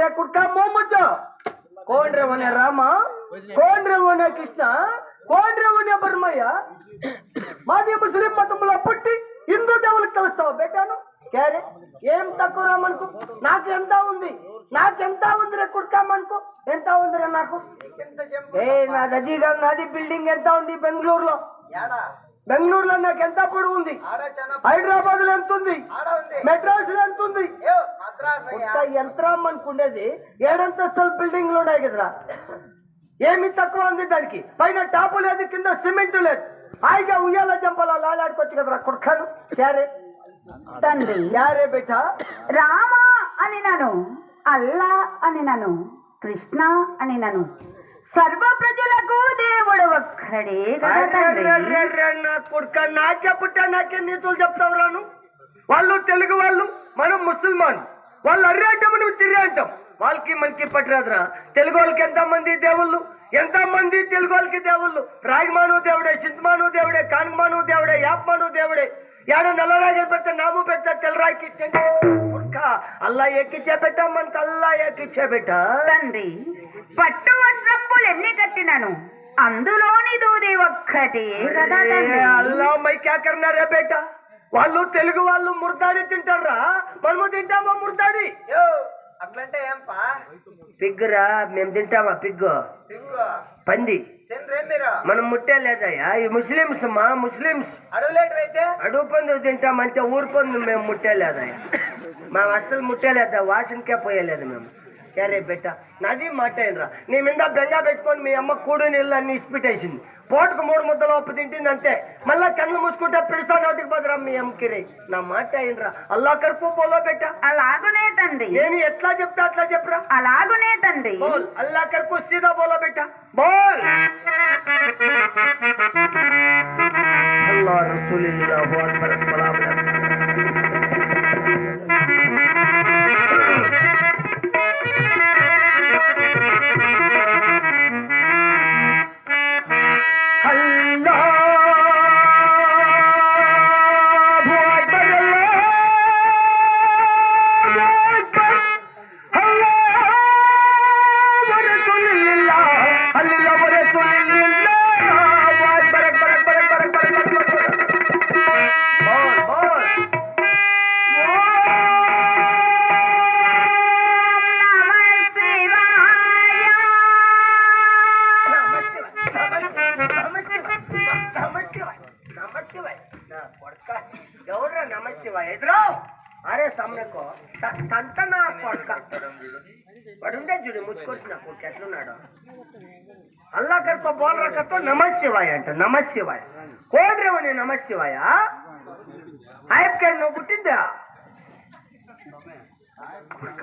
ಕುದುರೆ ಕುಡ್ಕ ಮೊಮ್ಮಜ್ಜು ಕೋಂಡ್ರೆ ಒನೆ ರಾಮ ಕೋಂಡ್ರೆ ಒನೆ ಕೃಷ್ಣ ಕೋಂಡ್ರೆ ಒನೆ ಬರ್ಮಯ್ಯ మాది ముస్లిం మతంలో పుట్టి హిందూ దేవులకు కలుస్తావు పెట్టాను క్యారే ఏం తక్కువ రామనుకు? నాకు ఎంత ఉంది? నాకెంత ఉంది రే కుడుకామనుకు ఎంత ఉంది రే నాకు ఏ నాది అది నాది బిల్డింగ్ ఎంత ఉంది బెంగళూరులో? బెంగళూరులో నాకు ఎంత పొడవు ఉంది? హైదరాబాద్లో ఎంత ఉంది. మెడ్రాస్లో ఎంత ఉంది యంత్రం అనుకునేది ఏడంతస్తుల బిల్డింగ్లు ఉన్నాయి కదరా? ఏమి తక్కువ ఉంది దానికి. పైన టాపు లేదు కింద సిమెంట్ లేదు. హాయిగా ఉయ్యాల జంపలా లాలాడుకోవచ్చు కదరా కుడకాను? క్యారే? తండ్రి. క్యారే బేటా? రామ అని నను అల్లా అని నను కృష్ణ అని నను. సర్వ ప్రజలకు దేవుడు ఒక్కడే నా కొడుక నాకే పుట్టా నాకే నీతులు చెప్తావు రాను వాళ్ళు తెలుగు వాళ్ళు మనం ముసల్మాన్. వాళ్ళు అర్రే అంటాం నువ్వు తిర్రే అంటాం. వాళ్ళకి మనకి పట్టరాదురా తెలుగు వాళ్ళకి ఎంత మంది దేవుళ్ళు? ఎంత మంది తెలుగు వాళ్ళకి దేవుళ్ళు? రాగిమాను దేవుడే సింతమాను దేవుడే కానుమాను దేవుడే యాప్మాను దేవుడే. యాడ నల్లరాగని పెడితే నాము పెడతా తెల్లరాయికి కొడుక అల్లా ఎక్కిచ్చే పెట్టా మనకు అల్లా ఎక్కిచ్చే పెట్టా తండ్రి పట్టు ఎన్ని కట్టినను? అందులోని దూది ఒక్కటే. అల్లా మై బేటా? వాళ్ళు తెలుగు వాళ్ళు ముర్దాడి తింటారా మనము తింటామా ముర్దాడి? అట్లంటే ఏం పిగ్గురా మేము తింటామా పిగ్గు? పంది. మనం ముట్టే లేదయ్యా. ఈ ముస్లిమ్స్ మా ముస్లిమ్స్. అడుగు పందు తింటామంటే ఊరు పందు మేము ముట్టే లేదయ్యా. మేము అస్సలు ముట్టే లేదా వాసనకే పోయలేదు మేము. ఎరే బెట్ట. నాది మాటైనరా నీ మీద బెంగ పెట్టుకొని మీ అమ్మ కూడు నీళ్ళన్నీ ఇచ్చిపెట్టేసింది పోటుకు మూడు ముద్దలు ఒప్పు తింటుంది అంతే. మళ్ళా కళ్ళు మూసుకుంటే పిడుస్తా నోటికి పోదురా మీ అమ్మకిరి నా మాట అయినరా అల్లా కరుపు పోలో బెట్ట అలాగునే తండ్రి. నేను ఎట్లా చెప్తా అట్లా చెప్పరా? అలాగునే తండ్రి. బోల్ అల్లా కరుపు సీదా పోలో బెట్ట బోల్! అల్లా రసూలిల్లాహు అక్బర్ సలాం నమ శివ ఎదురు. అరే సమ్మెకో. తంత నా కొడుక వాడుండే చూడు ముచ్చుకొచ్చిన కొడుకు ఎట్లున్నాడు. అల్లా కర్కో బోల్ రకతో నమ శివాయ అంట నమ శివాయ కోడ్రేవని నమ శివాయ ఆయప్ప నువ్వు పుట్టిందా? కొడుక